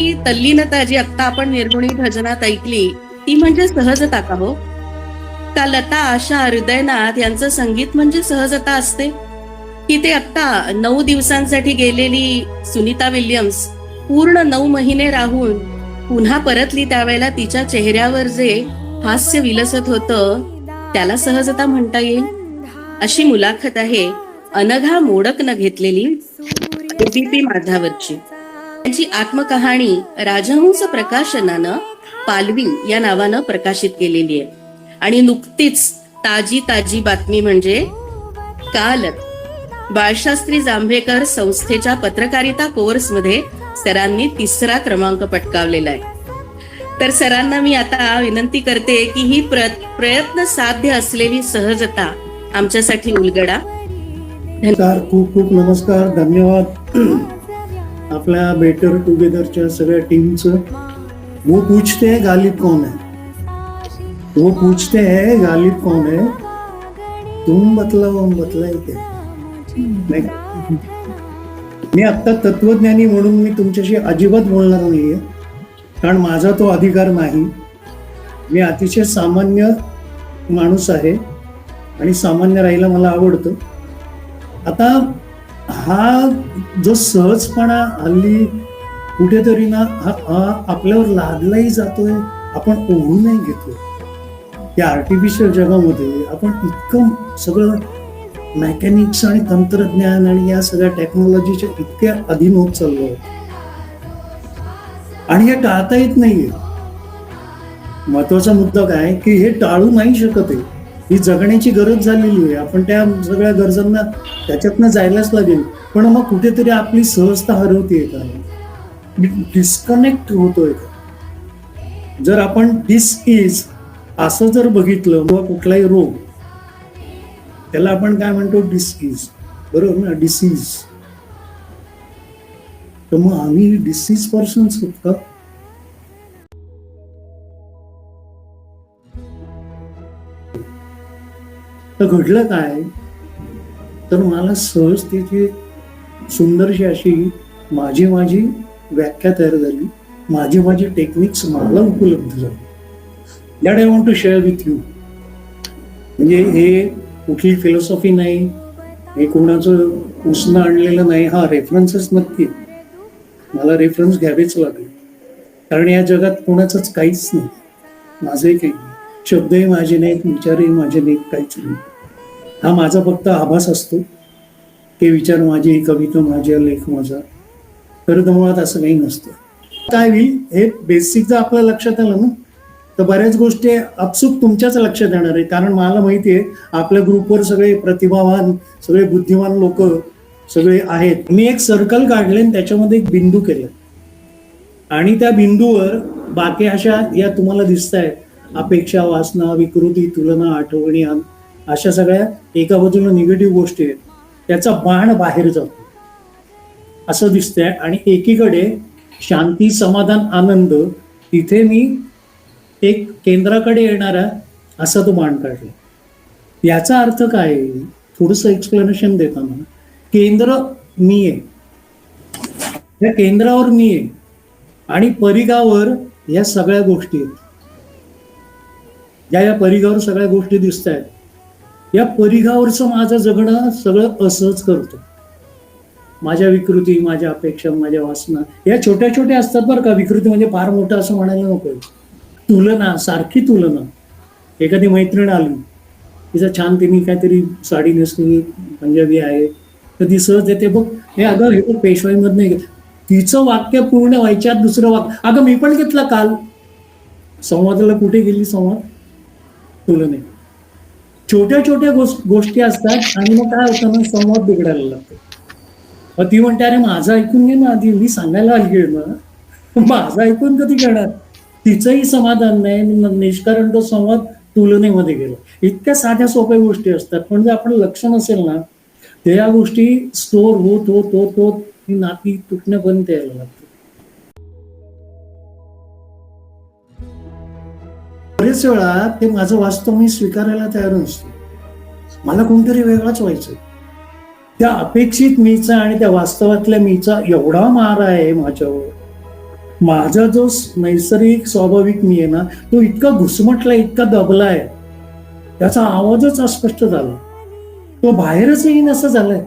की तल्लीनता जी आत्ता आपण निर्गुणी भजनात ऐकली ती म्हणजे सहजता का हो? का लता आशा हृदयनाथ यांचं संगीत म्हणजे सहजता असते? की ते आत्ता नऊ दिवसांसाठी गेलेली सुनीता विल्यम्स पूर्ण नऊ महिने राहून पुन्हा परतली त्यावेळेला तिच्या चेहऱ्यावर जे हास्य विलसत होतं त्याला सहजता म्हणता येईल? अशी मुलाखत आहे अनघा मोडक न घेतलेली एबीपी माझावरची. त्यांची आत्मकहाणी राजहंस प्रकाशनानं पालवी या नावानं प्रकाशित केलेली आहे. आणि नुकतीच ताजी ताजी बातमी म्हणजे कालच बाळशास्त्री जांभेकर संस्थेच्या पत्रकारिता कोर्समध्ये सरांनी तिसरा क्रमांक पटकावलेला आहे. तर सरांना मी आता विनंती करते की ही प्र- प्रयत्न साध्य असलेली सहजता आमच्यासाठी उलगडा. खूप खूप नमस्कार धन्यवाद. आपल्या बेटर टुगेदरच्या सगळ्या टीमचं वो पूछते हैं गालिब कौन है? वो पूछते हैं गालिब कौन है? तुम बतलाओ हम बतलाय ते नाही। मी आता तत्वज्ञानी म्हणून मी तुमच्याशी अजिबात बोलणार नाहीये. कारण माझा तो अधिकार नाही. मी अतिशय सामान्य माणूस आहे. आणि सामान्य राहायला मला आवडतं. आता हा जो सहजपणा हल्ली कुठेतरी ना हा आपल्यावर लादलाही जातोय आपण ओढूनही घेतोय. या आर्टिफिशियल जगामध्ये आपण इतकं सगळं मेकॅनिक्स आणि तंत्रज्ञान आणि या सगळ्या टेक्नॉलॉजीच्या इतक्या अधीन होत चाललो आहोत. आणि हे टाळता येत नाहीये. महत्त्वाचा मुद्दा काय की हे टाळू नाही शकत आहे. ही जगण्याची गरज झालेली आहे. आपण त्या सगळ्या गरजांना त्याच्यातनं जायलाच लागेल. पण मग कुठेतरी आपली सहजता हरवते का डिस्कनेक्ट होतोय. का जर आपण डिस इज असं जर बघितलं किंवा कुठलाही रोग त्याला आपण काय म्हणतो? डिसइज बरोबर ना? डिसीज तर मग आम्ही डिसीज पर्सन्स होत का? तर घडलं काय? तर मला सहज त्याची सुंदरशी अशी माझी माझी व्याख्या तयार झाली. माझी माझी टेक्निक्स मला उपलब्ध झाली. That I want to share with you म्हणजे हे कुठली फिलॉसॉफी नाही हे कोणाचं उसणं आणलेलं नाही हा रेफरन्सच नक्की. मला रेफरन्स घ्यावेच लागले. कारण या जगात कोणाचंच काहीच नाही. माझंही काही नाही. शब्दही माझे नाहीत विचारही माझे नाहीत काहीच नाही. हा माझा फक्त आभास असतो. ते विचार माझे कविता माझे लेख माझा. खरं तर मुळात असं काही नसतं. काय होईल? हे बेसिक जर आपल्या लक्षात आलं ना तर बऱ्याच गोष्टी अपसुक तुमच्याच लक्षात येणार आहे कारण मला माहिती आहे आपल्या ग्रुपवर सगळे प्रतिभावान सगळे बुद्धिमान लोक सगळे आहेत. मी एक सर्कल काढले आणि त्याच्यामध्ये एक बिंदू केला. आणि त्या बिंदूवर बाकी अशा या तुम्हाला दिसत आहेत अपेक्षा वासना विकृती तुलना आठवणी अशा सगळ्या एका बाजूला निगेटिव्ह गोष्टी आहेत. त्याचा बाण बाहेर जातो. असं दिसतंय आणि एकीकडे शांती समाधान आनंद तिथे मी एक केंद्राकडे येणारा असा तो बाण काढला. याचा अर्थ काय? थोडस एक्सप्लेनेशन देताना केंद्र मी आहे या केंद्रावर मी आहे आणि परिघावर या सगळ्या गोष्टी आहेत. या या परिघावर सगळ्या गोष्टी दिसत आहेत या परिघावरचं माझं जगणं सगळं असहज करतो. माझ्या विकृती माझ्या अपेक्षा माझ्या वासना या छोट्या छोट्या असतात बरं का. विकृती म्हणजे फार मोठं असं म्हणायला नको. तुलना सारखी तुलना. एखादी मैत्रीण आली तिचं छान तिने काहीतरी साडी नेसली पंजाबी आहे तर ती सहज येते बघ हे अगं हे बघ पेशवाईमधनं घेत तिचं वाक्य पूर्ण व्हायच्या दुसरं वाक्य. अगं मी पण घेतला काल. संवादाला कुठे गेली संवाद? तुलने छोट्या छोट्या गोष्टी असतात आणि मग काय होतं ना संवाद बिघडायला लागतो. मग ती म्हणते अरे माझं ऐकून घे ना आधी. मी सांगायला आली ना. माझं ऐकून कधी घेणार? तिचंही समाधान नाही. निष्कारण तो संवाद तुलनेमध्ये गेला इतक्या साध्या सोप्या गोष्टी असतात. पण जर आपण लक्ष नसेल ना त्या गोष्टी स्टोर होत होत होत होत नाती तुटणं बंद यायला लागतं बरेच वेळा ते माझं वास्तव मी स्वीकारायला तयार नसतो. मला कोणतरी वेगळाच व्हायचं त्या अपेक्षित मीचा आणि त्या वास्तवातल्या मीचा एवढा मार आहे माझ्यावर. माझा जो नैसर्गिक स्वाभाविक मी आहे ना तो इतका घुसमटला इतका दबलाय. त्याचा आवाजच अस्पष्ट झाला. तो बाहेरच येईन असं झालंय.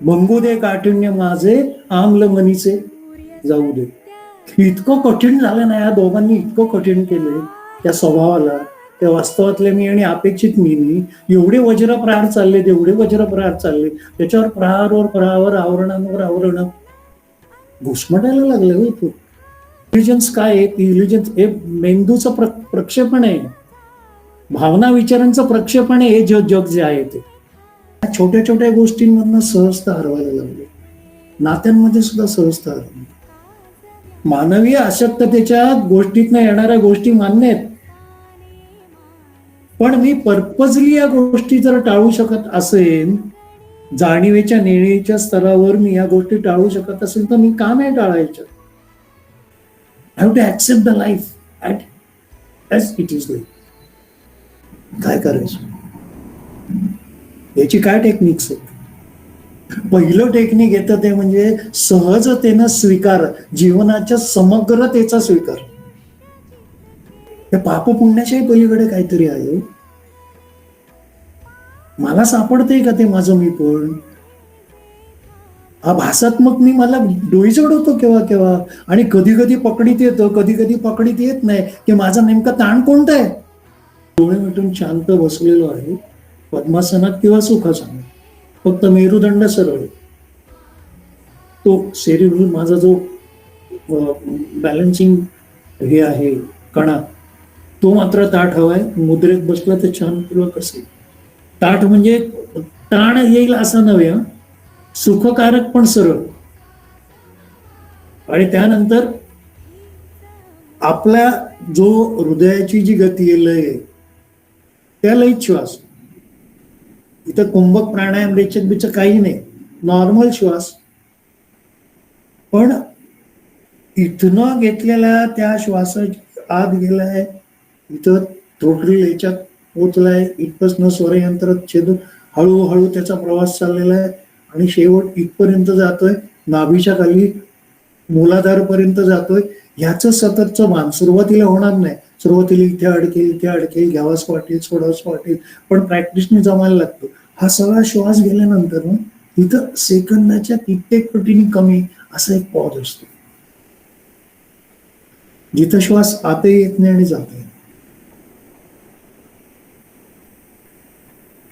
बंगू दे काठिण्य माझे आमल मनीचे जाऊ दे. इतकं कठीण झालं ना या दोघांनी इतकं कठीण केलंय. त्या स्वभावाला त्या वास्तवातले मी आणि अपेक्षित मी एवढे वज्र प्रहार चालले एवढे वज्र प्रहार चालले त्याच्यावर प्रहारवर प्रहार आवरणांवर आवरण घुसमटायला लागले हो तू. इंटेलिजन्स काय आहे? इंटेलिजन्स हे मेंदूचं प्र प्रक्षेपण आहे. भावना विचारांचं प्रक्षेपण आहे हे जग जग जे आहे ते. छोट्या छोट्या गोष्टींमधनं सहजता हरवायला लागले. नात्यांमध्ये सुद्धा सहजता हरवली. मानवीय अशक्ततेच्या गोष्टीतनं येणाऱ्या गोष्टी मान्य आहेत. पण मी पर्पजली या गोष्टी जर टाळू शकत असेल जाणीवेच्या नेणीच्या स्तरावर मी या गोष्टी टाळू शकत असेल तर मी का नाही टाळायच्या I have to accept the life as it is is life काय करायचं? याची काय टेक्निक्स आहेत? पहिलं टेक्निक येतं ते म्हणजे सहजतेनं स्वीकार जीवनाच्या समग्रतेचा स्वीकार. या पाप पुण्याच्याही पलीकडे काहीतरी आहे. मला सापडते का ते माझं मी पण? हा भासात्मक मी मला डोई होतो केव्हा केव्हा? आणि कधी कधी पकडीत येतं कधी कधी पकडीत येत नाही की माझा नेमका ताण कोणता आहे? डोळे मिटून शांत बसलेलो आहे. पद्मासनात किंवा सुखासनात? फक्त मेरुदंड सरळ. तो सेरिब्रल माझा जो बॅलन्सिंग हे आहे कणा तो मात्र ताठ हवाय मुद्रेत बसला तर छान पूर्वक असेल ताठ म्हणजे ताण येईल असं नव्हे सुखकारक पण सरळ. आणि त्यानंतर आपल्या जो हृदयाची जी गती आहे लय आहे त्या लयीत श्वास. इथं कुंभक प्राणायाम रेचक बिचक काही नाही. नॉर्मल श्वास. पण इथनं घेतलेल्या त्या श्वास आत गेलाय इथं थोटरी याच्यात पोचलाय इथपासनं स्वरयंत्र छेदून हळूहळू त्याचा प्रवास चाललेला आहे. आणि शेवट इथपर्यंत जातोय नाभीच्या खाली मुलाधारपर्यंत जातोय. ह्याचं सततचं मान सुरुवातीला होणार नाही. सुरुवातीला इथे अडकेल इथे अडकेल घ्यावाच वाटेल सोडावंच वाटेल. पण प्रॅक्टिसने जमायला लागतो. हा सगळा श्वास गेल्यानंतर ना सेकंदाच्या कित्येक पटीने कमी असा एक पॉज असतो. जिथं श्वास आतही येत नाही आणि जात नाही.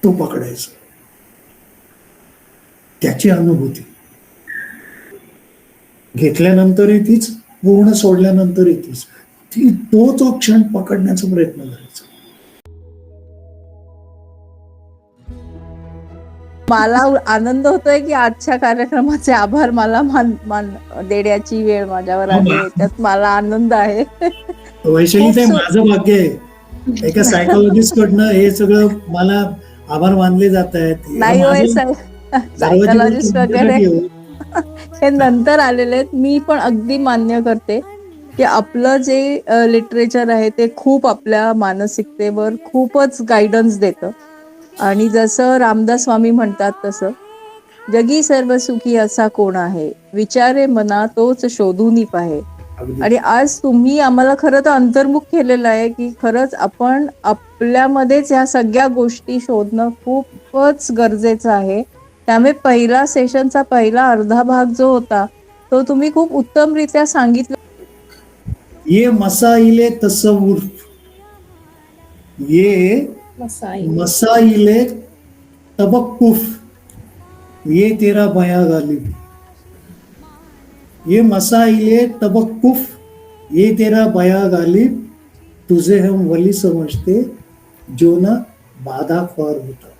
तो पकडायचा. त्याची अनुभूती. घेतल्यानंतरही तीच पूर्ण सोडल्यानंतर तीच. ती तो तो क्षण पकडण्याचा प्रयत्न करायचा. मला आनंद होतोय की आजच्या कार्यक्रमाचे आभार मला मान मान देण्याची वेळ माझ्यावर आली. आहे. त्यात मला आनंद आहे. वैशाली ते माझं भाग्य आहे. एका सायकोलॉजिस्ट कडनं हे सगळं मला आभार मानले जात आहेत. नाही सायकोलॉजिस्ट वगैरे. हे नंतर आलेले आहेत. मी पण अगदी मान्य करते की आपलं जे लिटरेचर आहे ते खूप आपल्या मानसिकतेवर खूपच गायडन्स देतं. आणि जसं रामदास स्वामी म्हणतात तसं जगी सर्व सुखी असा कोण आहे? विचारे मना तोच शोधून पाहे. आणि आज तुम्ही आम्हाला खरं तर अंतर्मुख केलेलं आहे की खरंच आपण आपल्यामध्येच ह्या सगळ्या गोष्टी शोधणं खूपच गरजेचं आहे. त्यामुळे पहिला सेशनचा पहिला अर्धा भाग जो होता तो तुम्ही खूप उत्तमरित्या सांगितलं. ये मसाइले तसवुर ये मसाइले तबक्कुफ ये तेरा बया गालिब ये मसाइले तबक्कुफ ये तेरा बया गालिब तुझे हम वली समझते जो ना बाधा ख्वार होता